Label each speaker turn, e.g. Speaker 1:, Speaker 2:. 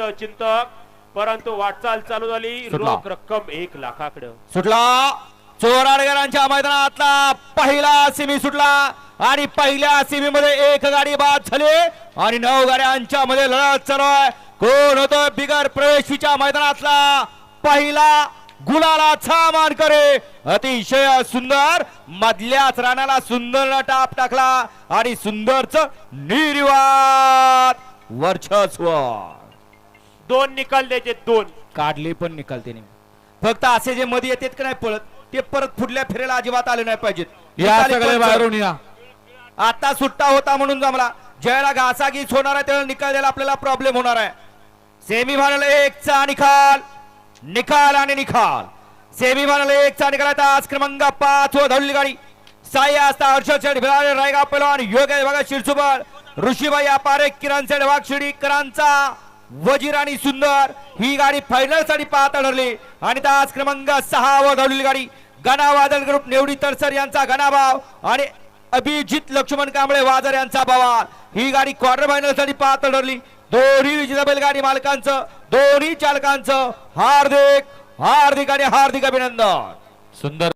Speaker 1: चिंतक परंतु वाटचाल चालू झाली. रोख रक्कम एक लाखाकडं.
Speaker 2: सुटला. चोराडकरांच्या मैदानातला पहिला सिमी सुटला आणि पहिल्या सिमी मध्ये एक गाडी बाद झाली आणि नऊ गाड्यांच्या मध्ये लढत चालू आहे. कोण होतो? बिगर प्रवेशीच्या मैदानातला पहिला गुलालाचा मान करे. अतिशय सुंदर. मधल्याच राणाला सुंदर टाप टाकला आणि सुंदरच निर्वात वर्चस्व.
Speaker 1: दोन निकाल द्यायचे दोन.
Speaker 2: काढले पण निकाल त्याने. फक्त असे जे मध्ये येतात का नाही पळत ते परत पुढल्या फेरीला अजिबात आले नाही पाहिजेत.
Speaker 3: या
Speaker 2: निकाली
Speaker 3: सगळे
Speaker 2: पंच.
Speaker 3: बाहेरून या.
Speaker 2: आता सुट्टा होता म्हणून जमला. ज्याला घासाघीस होणार आहे त्याला निकाल द्यायला आपल्याला प्रॉब्लेम होणार आहे. सेमी फायनल एक चा निकाल. निकाल आणि निकाल. सेमी फायनल एक चा निकाल आता आज क्रमांक पाच व धवली गाडी. साई असता हर्षद शेठ भिलारे रायगाव पेलवान योगेश बघा शिरसुबर ऋषीबाई अपारे किरण सेठ वाघ शिडीकरांचा वजीर आणि सुंदर ही गाडी फायनलसाठी पाहता ठरली आणि त्या क्रमांक सहा व धावलेली गाडी. गणा वादळ ग्रुप नेवडी तरसर यांचा गणाभाव आणि अभिजित लक्ष्मण कांबळे वाजर यांचा बवाल. ही गाडी क्वार्टर फायनलसाठी पाहता ठरली दोन्ही विजेता बैलगाडी मालकांचं दोन्ही चालकांचं हार्दिक हार्दिक आणि हार्दिक अभिनंदन.
Speaker 3: सुंदर